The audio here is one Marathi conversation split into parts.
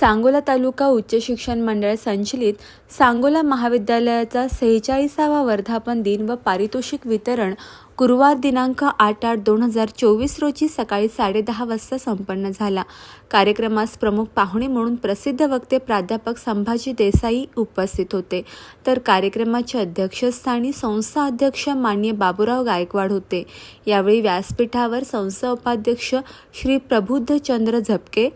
सांगोला तालुका उच्च शिक्षण मंडळ संचलित सांगोला महाविद्यालयाचा सेहेचाळीसावा वर्धापन दिन व पारितोषिक वितरण गुरुवार दिनांक आठ आठ दोन हजार चोवीस रोजी सकाळी साडेदहा वाजता संपन्न झाला. कार्यक्रमास प्रमुख पाहुणे म्हणून प्रसिद्ध वक्ते प्राध्यापक संभाजी देसाई उपस्थित होते. तर कार्यक्रमाच्या अध्यक्षस्थानी संस्था अध्यक्ष मान्य बाबूराव गायकवाड होते. यावेळी व्यासपीठावर संस्था उपाध्यक्ष श्री प्रबुद्धचंद्र झपके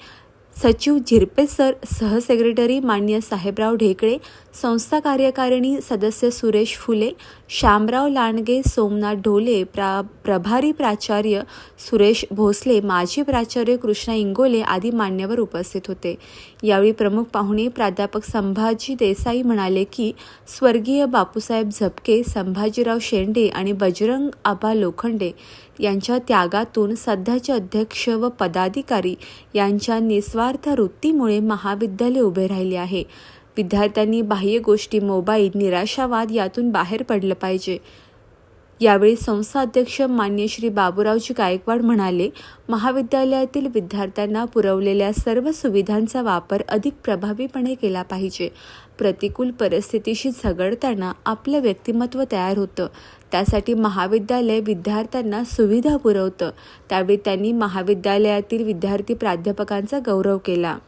सचिव झिरपे सर सहसेक्रेटरी मान्य साहेबराव ढेकळे संस्था कार्यकारिणी सदस्य सुरेश फुले श्यामराव लांडगे सोमनाथ ढोले प्रा प्रभारी प्राचार्य सुरेश भोसले माजी प्राचार्य कृष्णा इंगोले आदी मान्यवर उपस्थित होते. यावेळी प्रमुख पाहुणे प्राध्यापक संभाजी देसाई म्हणाले की स्वर्गीय बापूसाहेब झपके संभाजीराव शेंडे आणि बजरंग आबा लोखंडे यांच्या त्यागातून सध्याचे अध्यक्ष व पदाधिकारी यांच्या निस्वार्थ वृत्तीमुळे महाविद्यालय उभे राहिले आहे. विद्यार्थ्यांनी बाह्य गोष्टी मोबाईल निराशावाद यातून बाहेर पडलं पाहिजे. यावेळी संस्था अध्यक्ष मान्य श्री बाबूरावजी गायकवाड म्हणाले महाविद्यालयातील विद्यार्थ्यांना पुरवलेल्या सर्व सुविधांचा वापर अधिक प्रभावीपणे केला पाहिजे. प्रतिकूल परिस्थितीशी झगडताना आपलं व्यक्तिमत्व तयार होतं. त्यासाठी महाविद्यालय विद्यार्थ्यांना सुविधा पुरवतं. त्यावेळी त्यांनी महाविद्यालयातील विद्यार्थी प्राध्यापकांचा गौरव केला.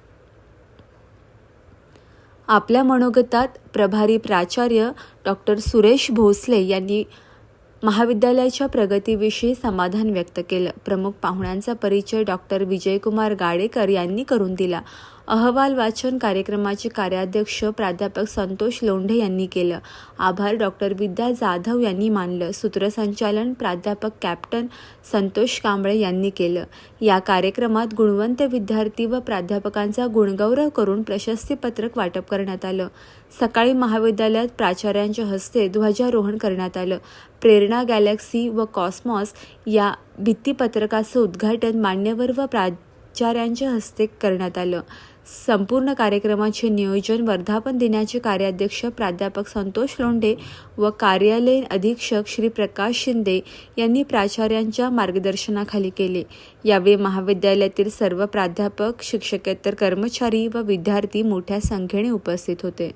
आपल्या मनोगतात प्रभारी प्राचार्य डॉक्टर सुरेश भोसले यांनी महाविद्यालयाच्या प्रगतीविषयी समाधान व्यक्त केलं. प्रमुख पाहुण्यांचा परिचय डॉक्टर विजयकुमार गाडेकर यांनी करून दिला. अहवाल वाचन कार्यक्रमाचे कार्याध्यक्ष प्राध्यापक संतोष लोंढे यांनी केलं. आभार डॉक्टर विद्या जाधव यांनी मानलं. सूत्रसंचालन प्राध्यापक कॅप्टन संतोष कांबळे यांनी केलं. या कार्यक्रमात गुणवंत विद्यार्थी व प्राध्यापकांचा गुणगौरव करून प्रशस्तीपत्रक वाटप करण्यात आलं. सकाळी महाविद्यालयात प्राचार्यांच्या हस्ते ध्वजारोहण करण्यात आलं. प्रेरणा गॅलेक्सी व कॉस्मॉस या भित्तीपत्रकाचं उद्घाटन मान्यवर व प्राचार्यांच्या हस्ते करण्यात आलं. संपूर्ण कार्यक्रमाचे नियोजन वर्धापन दिनाचे कार्याध्यक्ष प्राध्यापक संतोष लोंढे व कार्यालयीन अधीक्षक श्री प्रकाश शिंदे यांनी प्राचार्यांच्या मार्गदर्शनाखाली केले. यावेळी महाविद्यालयातील सर्व प्राध्यापक शिक्षकेतर कर्मचारी व विद्यार्थी मोठ्या संख्येने उपस्थित होते.